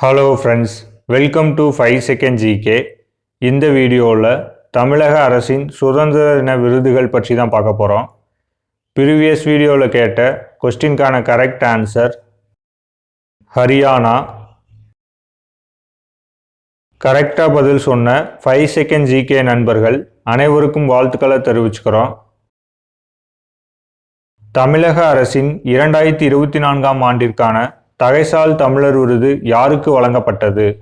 Hello friends welcome to five second GK இந்த வீடியோவில் தமிழக அரசின் சுதந்திர தின விருதுகள் பற்றி தான் பார்க்க போகிறோம் ப்ரீவியஸ் வீடியோவில் கேட்ட கொஸ்டின்கான கரெக்ட் ஆன்சர் ஹரியானா. கரெக்டாக பதில் சொன்ன ஃபைவ் செகண்ட் ஜிகே நண்பர்கள் அனைவருக்கும் வாழ்த்துக்களை தெரிவிச்சுக்கிறோம். தமிழக அரசின் இரண்டாயிரத்தி இருபத்தி நான்காம் ஆண்டிற்கான தகைசால் தமிழர் விருது யாருக்கு வழங்கப்பட்டது?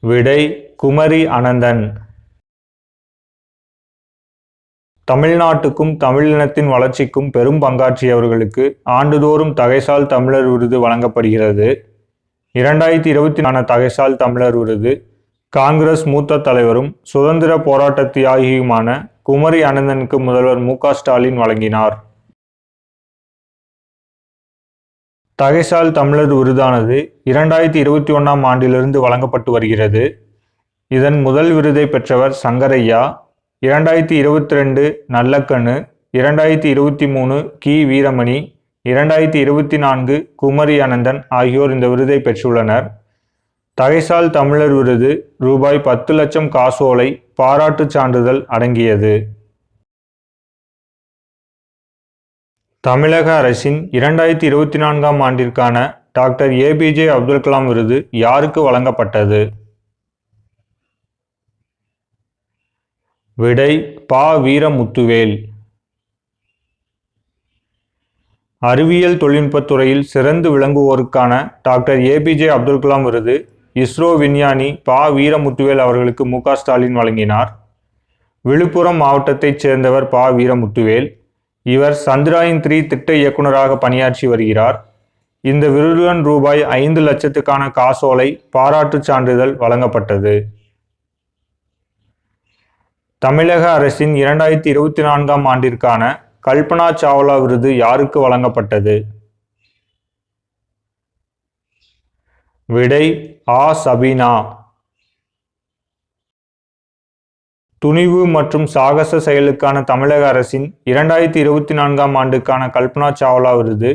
விடை குமரி அனந்தன். தமிழ்நாட்டுக்கும் தமிழினத்தின் வளர்ச்சிக்கும் பெரும் பங்காற்றியவர்களுக்கு ஆண்டுதோறும் தகைசால் தமிழர் விருது வழங்கப்படுகிறது. இரண்டாயிரத்தி இருபத்தி நாலு தகைசால் தமிழர் விருது காங்கிரஸ் மூத்த தலைவரும் சுதந்திர போராட்ட தியாகியுமான குமரி அனந்தனுக்கு முதல்வர் மு ஸ்டாலின் வழங்கினார். தகைசால் தமிழர் விருதானது இரண்டாயிரத்தி இருபத்தி ஒன்றாம் ஆண்டிலிருந்து வழங்கப்பட்டு வருகிறது. இதன் முதல் விருதை பெற்றவர் சங்கரையா இரண்டாயிரத்தி இருபத்தி ரெண்டு நல்லக்கண்ணு இரண்டாயிரத்தி இருபத்தி மூணு கி. வீரமணி இரண்டாயிரத்தி இருபத்தி நான்கு குமரி அனந்தன் ஆகியோர் இந்த விருதை பெற்றுள்ளனர். தகைசால் தமிழர் விருது ரூபாய் பத்து லட்சம் காசோலை பாராட்டுச் சான்றிதழ் அடங்கியது. தமிழக அரசின் இரண்டாயிரத்தி இருபத்தி நான்காம் ஆண்டிற்கான டாக்டர் ஏபிஜே அப்துல் கலாம் விருது யாருக்கு வழங்கப்பட்டது? விடை பா. வீரமுத்துவேல். அறிவியல் தொழில்நுட்பத் துறையில் சிறந்து விளங்குவோருக்கான டாக்டர் ஏபிஜே அப்துல் கலாம் விருது இஸ்ரோ விஞ்ஞானி பா. வீரமுத்துவேல் அவர்களுக்கு மு. ஸ்டாலின் வழங்கினார். விழுப்புரம் மாவட்டத்தைச் சேர்ந்தவர் பா. வீரமுத்துவேல். இவர் சந்திராயன் த்ரீ திட்ட இயக்குநராக பணியாற்றி வருகிறார். இந்த விருதுடன் ரூபாய் ஐந்து லட்சத்துக்கான காசோலை பாராட்டுச் சான்றிதழ் வழங்கப்பட்டது. தமிழக அரசின் இரண்டாயிரத்தி இருபத்தி நான்காம் ஆண்டிற்கான கல்பனா சாவ்லா விருது யாருக்கு வழங்கப்பட்டது? விடை ஆ. சபீனா. துணிவு மற்றும் சாகச செயலுக்கான தமிழக அரசின் இரண்டாயிரத்தி இருபத்தி நான்காம் ஆண்டுக்கான கல்பனா சாவ்லா விருது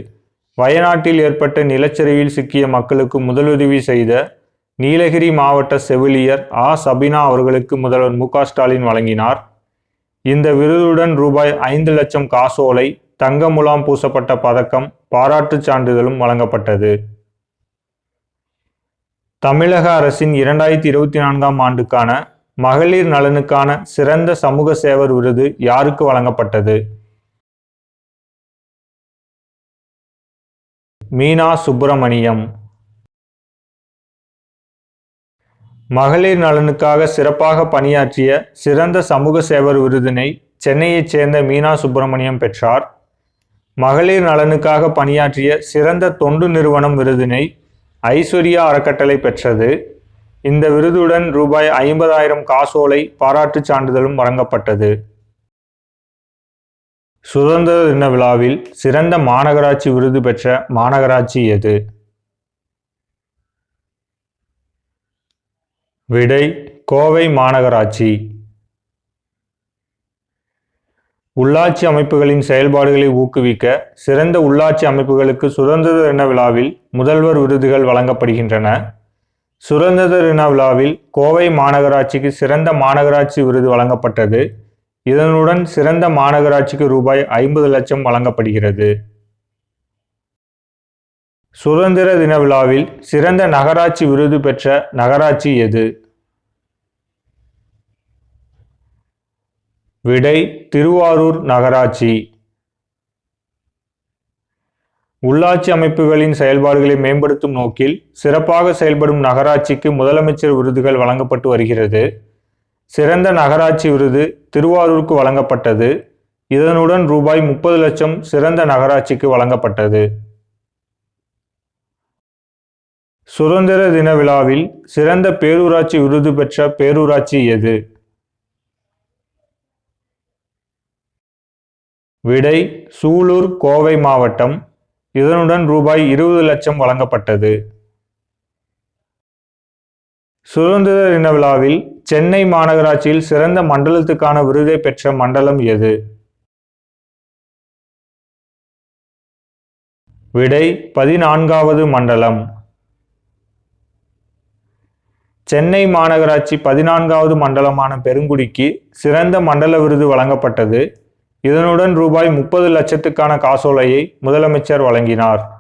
வயநாட்டில் ஏற்பட்ட நிலச்சரிவில் சிக்கிய மக்களுக்கு முதலுதவி செய்த நீலகிரி மாவட்ட செவிலியர் ஆ. சபினா அவர்களுக்கு முதல்வர் மு. ஸ்டாலின் வழங்கினார். இந்த விருதுடன் ரூபாய் ஐந்து லட்சம் காசோலை தங்க முலாம் பூசப்பட்ட பதக்கம் பாராட்டுச் சான்றிதழும் வழங்கப்பட்டது. தமிழக அரசின் இரண்டாயிரத்தி இருபத்தி நான்காம் ஆண்டுக்கான மகளிர் நலனுக்கான சிறந்த சமூக சேவர் விருது யாருக்கு வழங்கப்பட்டது? மீனா சுப்பிரமணியம். மகளிர் நலனுக்காக சிறப்பாக பணியாற்றிய சிறந்த சமூக சேவர் விருதினை சென்னையைச் சேர்ந்த மீனா சுப்பிரமணியம் பெற்றார். மகளிர் நலனுக்காக பணியாற்றிய சிறந்த தொண்டு நிறுவனம் விருதினை ஐஸ்வர்யா அறக்கட்டளை பெற்றது. இந்த விருதுடன் ரூபாய் ஐம்பதாயிரம் காசோலை பாராட்டுச் சான்றிதழும் வழங்கப்பட்டது. சுதந்திர தின விழாவில் சிறந்த மாநகராட்சி விருது பெற்ற மாநகராட்சி எது? விடை கோவை மாநகராட்சி. உள்ளாட்சி அமைப்புகளின் செயல்பாடுகளை ஊக்குவிக்க சிறந்த உள்ளாட்சி அமைப்புகளுக்கு சுதந்திர தின விழாவில் முதல்வர் விருதுகள் வழங்கப்படுகின்றன. சுதந்திர தின விழாவில் கோவை மாநகராட்சிக்கு சிறந்த மாநகராட்சி விருது வழங்கப்பட்டது. இதனுடன் சிறந்த மாநகராட்சிக்கு ரூபாய் ஐம்பது லட்சம் வழங்கப்படுகிறது. சுதந்திர தின விழாவில் சிறந்த நகராட்சி விருது பெற்ற நகராட்சி எது? விடை திருவாரூர் நகராட்சி. உள்ளாட்சி அமைப்புகளின் செயல்பாடுகளை மேம்படுத்தும் நோக்கில் சிறப்பாக செயல்படும் நகராட்சிக்கு முதலமைச்சர் விருதுகள் வழங்கப்பட்டு வருகிறது. சிறந்த நகராட்சி விருது திருவாரூருக்கு வழங்கப்பட்டது. இதனுடன் ரூபாய் முப்பது லட்சம் சிறந்த நகராட்சிக்கு வழங்கப்பட்டது. சுதந்திர தின விழாவில் சிறந்த பேரூராட்சி விருது பெற்ற பேரூராட்சி எது? விடை சூலூர் கோவை மாவட்டம் இதனுடன் ரூபாய் இருபது லட்சம் வழங்கப்பட்டது. சுதந்திர தின விழாவில் சென்னை மாநகராட்சியில் சிறந்த மண்டலத்துக்கான விருதை பெற்ற மண்டலம் எது? விடை பதினான்காவது மண்டலம். சென்னை மாநகராட்சி பதினான்காவது மண்டலமான பெருங்குடிக்கு சிறந்த மண்டல விருது வழங்கப்பட்டது. இதனுடன் ரூபாய் முப்பது லட்சத்துக்கான காசோலையை முதலமைச்சர் வழங்கினார்.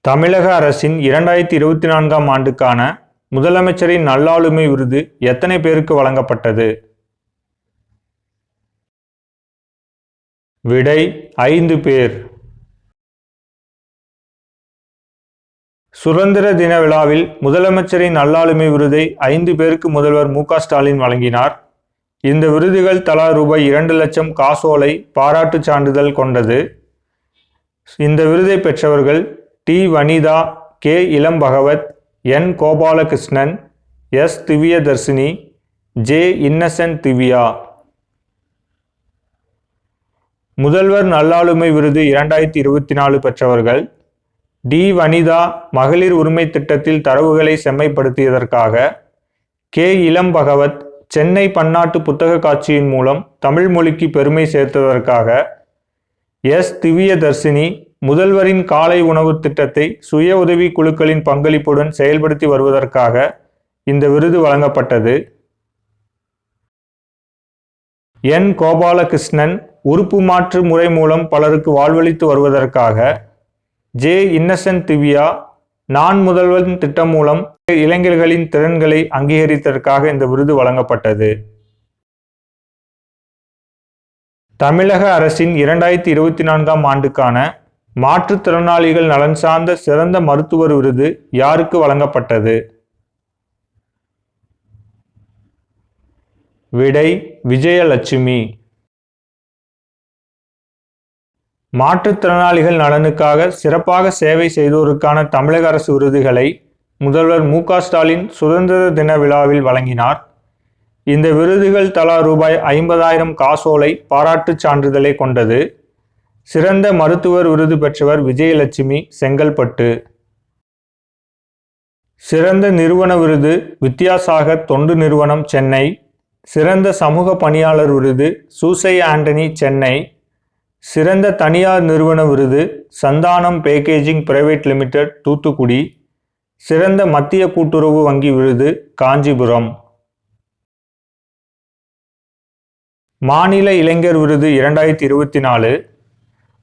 தமிழக அரசின் இரண்டாயிரத்தி இருபத்தி நான்காம் ஆண்டுக்கான முதலமைச்சரின் நல்லாளுமை விருது எத்தனை பேருக்கு வழங்கப்பட்டது? விடை ஐந்து பேர். சுதந்திர தின விழாவில் முதலமைச்சரின் நல்லாளுமை விருதை ஐந்து பேருக்கு முதல்வர் மு ஸ்டாலின் வழங்கினார். இந்த விருதுகள் தலா ரூபாய் இரண்டு லட்சம் காசோலை பாராட்டுச் சான்றிதழ் கொண்டது. இந்த விருதை பெற்றவர்கள் T. Vanitha K. Ilambagavath N. Gopalakrishnan S. Divyadharshini J. Innocent Divya. முதல்வர் நல்லாளுமை விருது இரண்டாயிரத்தி இருபத்தி நாலு பெற்றவர்கள் டி. வனிதா மகளிர் உரிமை திட்டத்தில் தரவுகளை செம்மைப்படுத்தியதற்காக கே. இளம்பகவத் சென்னை பன்னாட்டு புத்தக காட்சியின் மூலம் தமிழ் மொழிக்கு பெருமை சேர்த்ததற்காக எஸ். திவ்யதர்சினி முதல்வரின் காலை உணவு திட்டத்தை சுய உதவி குழுக்களின் பங்களிப்புடன் செயல்படுத்தி வருவதற்காக இந்த விருது வழங்கப்பட்டது. என். கோபாலகிருஷ்ணன் உறுப்பு மாற்று முறை மூலம் பலருக்கு வாழ்வளித்து வருவதற்காக ஜே. இன்னசென்ட் திவ்யா நான் முதல்வன் திட்டம் மூலம் இளைஞர்களின் திறன்களை அங்கீகரித்ததற்காக இந்த விருது வழங்கப்பட்டது. தமிழக அரசின் இரண்டாயிரத்தி இருபத்தி நான்காம் ஆண்டுக்கான மாற்றுத்திறனாளிகள் நலன் சார்ந்த சிறந்த மருத்துவர் விருது யாருக்கு வழங்கப்பட்டது? விடை விஜயலட்சுமி. மாற்றுத்திறனாளிகள் நலனுக்காக சிறப்பாக சேவை செய்தோருக்கான தமிழக அரசு விருதுகளை முதல்வர் மு ஸ்டாலின் சுதந்திர தின விழாவில் வழங்கினார். இந்த விருதுகள் தலா ரூபாய் ஐம்பதாயிரம் காசோலை பாராட்டுச் சான்றிதழை கொண்டது. சிறந்த மருத்துவர் விருது பெற்றவர் விஜயலட்சுமி செங்கல்பட்டு. சிறந்த நிறுவன விருது வித்யாசாகர் தொண்டு நிறுவனம் சென்னை. சிறந்த சமூக பணியாளர் விருது சூசை ஆண்டனி சென்னை. சிறந்த தனியார் நிறுவன விருது Santhanam packaging private limited Thoothukudi. சிறந்த மத்திய கூட்டுறவு வங்கி விருது காஞ்சிபுரம். மாநில இளைஞர் விருது இரண்டாயிரத்தி இருபத்தி நாலு.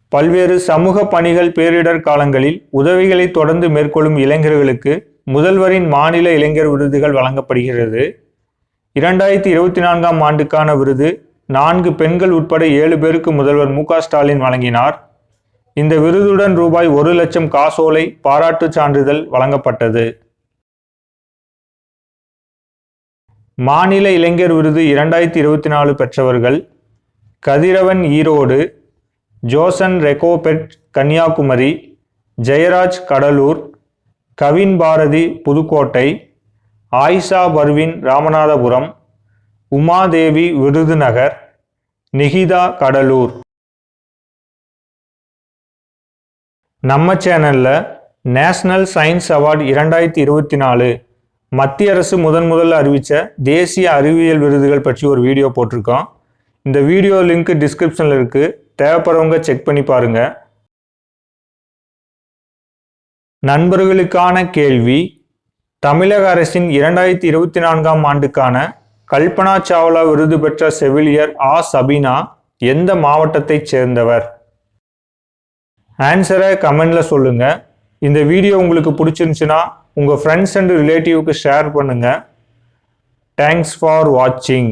பல்வேறு சமூக பணிகள் பேரிடர் காலங்களில் உதவிகளை தொடர்ந்து மேற்கொள்ளும் இளைஞர்களுக்கு முதல்வரின் மாநில இளைஞர் விருதுகள் வழங்கப்படுகிறது. இரண்டாயிரத்தி இருபத்தி நான்காம் ஆண்டுக்கான விருது நான்கு பெண்கள் உட்பட ஏழு பேருக்கு முதல்வர் மு ஸ்டாலின் வழங்கினார். இந்த விருதுடன் ரூபாய் ஒரு லட்சம் காசோலை பாராட்டு சான்றிதழ் வழங்கப்பட்டது. மாநில இளைஞர் விருது இரண்டாயிரத்தி இருபத்தி நாலு பெற்றவர்கள் கதிரவன் ஈரோடு ஜோசன் ரெகோபெட் கன்னியாகுமரி ஜெயராஜ் கடலூர் கவின் பாரதி புதுக்கோட்டை ஆயிஷா பர்வின் ராமநாதபுரம் உமாதேவி விருதுநகர் நிகிதா கடலூர். நம்ம சேனலில் நேஷனல் சயின்ஸ் அவார்டு இரண்டாயிரத்தி இருபத்தி நாலு மத்திய அரசு முதன் முதல்ல அறிவித்த தேசிய அறிவியல் விருதுகள் பற்றி ஒரு வீடியோ போட்டிருக்கோம். இந்த வீடியோ லிங்க் டிஸ்கிரிப்ஷனில் இருக்குது தேவைப்படுறவங்க செக் பண்ணி பாருங்கள் நண்பர்களுக்கான கேள்வி தமிழக அரசின் இரண்டாயிரத்தி இருபத்தி நான்காம் ஆண்டுக்கான கல்பனா சாவ்லா விருது பெற்ற செவிலியர் ஆ. சபினா எந்த மாவட்டத்தைச் சேர்ந்தவர்? ஆன்சரை கமெண்ட்ல சொல்லுங்க. இந்த வீடியோ உங்களுக்கு பிடிச்சிருந்துச்சுன்னா உங்கள் ஃப்ரெண்ட்ஸ் அண்ட் ரிலேட்டிவ்க்கு ஷேர் பண்ணுங்கள் தேங்க்ஸ் ஃபார் வாட்சிங்